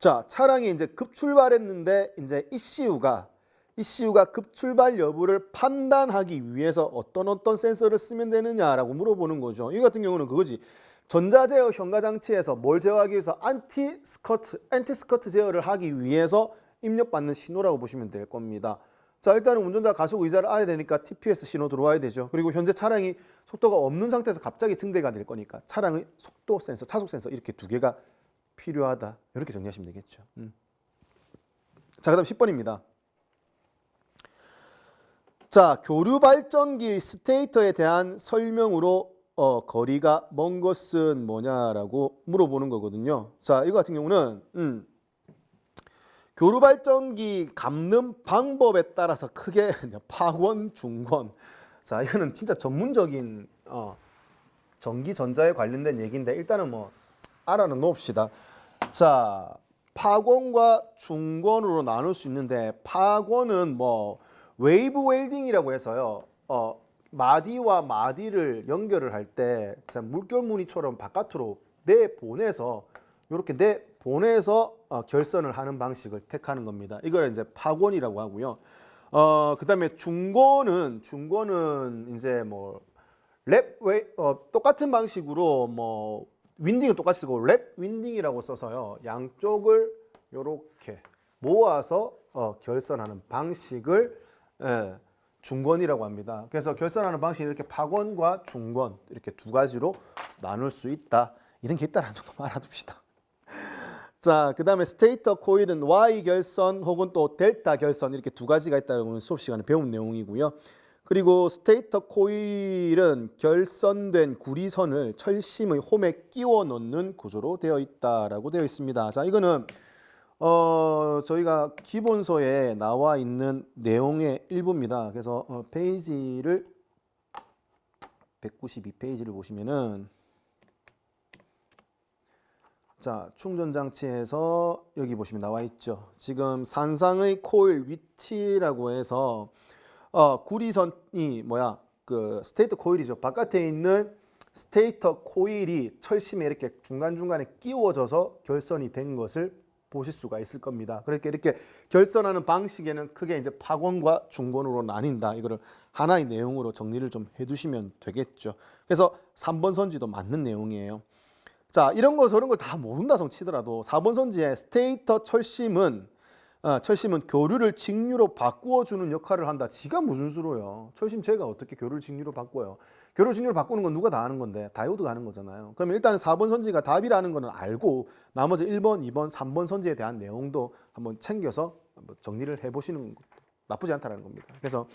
자, 차량이 이제 급출발했는데 이제 ECU가 ECU가 급출발 여부를 판단하기 위해서 어떤 어떤 센서를 쓰면 되느냐라고 물어보는 거죠. 이 같은 경우는 그거지. 전자제어 현가 장치에서 뭘 제어하기 위해서 안티 스커트, 안티 스커트 제어를 하기 위해서 입력받는 신호라고 보시면 될 겁니다. 자, 일단은 운전자 가속 의자를 알아야 되니까 TPS 신호 들어와야 되죠. 그리고 현재 차량이 속도가 없는 상태에서 갑자기 증대가 될 거니까 차량의 속도 센서, 차속 센서 이렇게 두 개가 필요하다. 이렇게 정리하시면 되겠죠. 음. 자, 그 다음 10번입니다. 자, 교류 발전기 스테이터에 대한 설명으로 어, 거리가 먼 것은 뭐냐라고 물어보는 거거든요. 자, 이거 같은 경우는 음, 교류 발전기 감는 방법에 따라서 크게 파권, 중권. 자, 이거는 진짜 전문적인 어, 전기 전자에 관련된 얘기인데 일단은 뭐 알아는 놓읍시다. 자, 파권과 중권으로 나눌 수 있는데 파권은 뭐 웨이브 웰딩이라고 해서요. 어, 마디와 마디를 연결을 할 때 물결 무늬처럼 바깥으로 내보내서 이렇게 내보내서 어, 결선을 하는 방식을 택하는 겁니다. 이걸 이제 파권이라고 하고요. 어, 그다음에 중권은 중권은 이제 뭐랩 웨이 어, 똑같은 방식으로 뭐 윈딩은 똑같이 쓰고 랩 윈딩이라고 써서요. 양쪽을 이렇게 모아서 어, 결선하는 방식을 예, 중권이라고 합니다. 그래서 결선하는 방식이 이렇게 파권과 중권 이렇게 두 가지로 나눌 수 있다. 이런 게 있다는 정도만 알아둡시다. 자, 그 다음에 스테이터 코일은 Y 결선 혹은 또 델타 결선 이렇게 두 가지가 있다는 걸 수업 시간에 배운 내용이고요. 그리고 스테이터 코일은 결선된 구리선을 철심의 홈에 끼워 넣는 구조로 되어 있다라고 되어 있습니다. 자, 이거는 어, 저희가 기본서에 나와 있는 내용의 일부입니다. 그래서 어, 페이지를 192페이지를 보시면은 자, 충전 장치에서 여기 보시면 나와 있죠. 지금 산상의 코일 위치라고 해서 어, 구리선이 뭐야? 그 스테이터 코일이죠. 바깥에 있는 스테이터 코일이 철심에 이렇게 중간중간에 끼워져서 결선이 된 것을 보실 수가 있을 겁니다. 그렇게 이렇게 결선하는 방식에는 크게 이제 파권과 중권으로 나뉜다. 이거를 하나의 내용으로 정리를 좀 해두시면 되겠죠. 그래서 3번 선지도 맞는 내용이에요. 자, 이런 거 저런 걸 다 모른다 성 치더라도 4번 선지의 스테이터 철심은 어, 철심은 교류를 직류로 바꾸어 주는 역할을 한다. 지가 무슨 수로요? 철심 제가 어떻게 교류를 직류로 바꿔요? 교류 직류로 바꾸는 건 누가 다 하는 건데 다이오드가 하는 거잖아요. 그럼 일단 4번 선지가 답이라는 거는 알고 나머지 1번, 2번, 3번 선지에 대한 내용도 한번 챙겨서 정리를 해 보시는 것도 나쁘지 않다라는 겁니다. 그래서